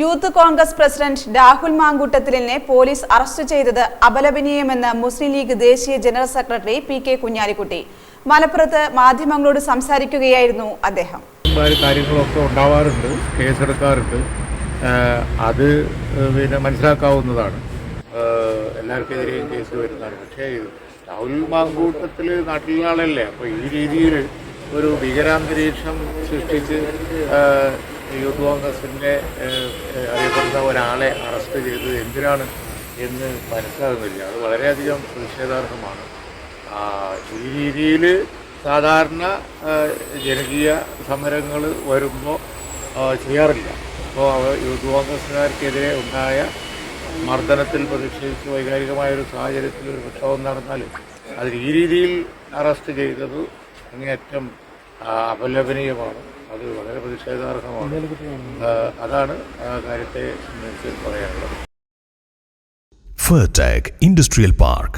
Youth Congress president Rahul മാങ്കൂട്ടത്തിലിനെ police arrest ചെയ്തത് അപലപനീയമെന്ന് മുസ്ലിം ലീഗ് ദേശീയ general secretary P K Kunhalikutty. മലപ്പുറത്ത് മാധ്യമങ്ങളോട് സംസാരിക്കുകയായിരുന്നു അദ്ദേഹം. കാര്യങ്ങളൊക്കെ ഉണ്ടാവാറുണ്ട് കേസെടുക്കാറുണ്ട്. അത് പിന്നെ മനസ്സിലാക്കാവുന്നതാണ്. എല്ലാവർക്കെതിരെയും കേസ് വരുന്നതാണ്. പക്ഷേ രാഹുൽ മാങ്കൂട്ടത്തിൽ നാട്ടിലുള്ള ആളല്ലേ അപ്പോൾ ഈ രീതിയിൽ ഒരു ഭീകരാന്തരീക്ഷം സൃഷ്ടിച്ച് യൂത്ത് കോൺഗ്രസിന്റെ അറിയപ്പെടുന്ന ഒരാളെ അറസ്റ്റ് ചെയ്തത് എന്തിനാണ് എന്ന് മനസ്സിലാകുന്നില്ല. അത് വളരെയധികം പ്രതിഷേധാർഹമാണ്. ഈ രീതിയിൽ സാധാരണ ജനകീയ സമരങ്ങൾ വരുമ്പോൾ ചെയ്യാറില്ല. അപ്പോൾ യൂത്ത് കോൺഗ്രസ്സുകാർക്കെതിരെ ഉണ്ടായ മർദ്ദനത്തിൽ പ്രതിഷേധിച്ച് വൈകാരികമായ ഒരു സാഹചര്യത്തിൽ ഒരു പ്രക്ഷോഭം നടന്നാൽ അതിൽ ഈ രീതിയിൽ അറസ്റ്റ് ചെയ്തത് അങ്ങേയറ്റം അപലപനീയമാണ്. അത് വളരെ പ്രതിഷേധാർഹമാണ്. അതാണ് ആ കാര്യത്തെ സംബന്ധിച്ച് പറയാനുള്ളത്. Fertech industrial Park.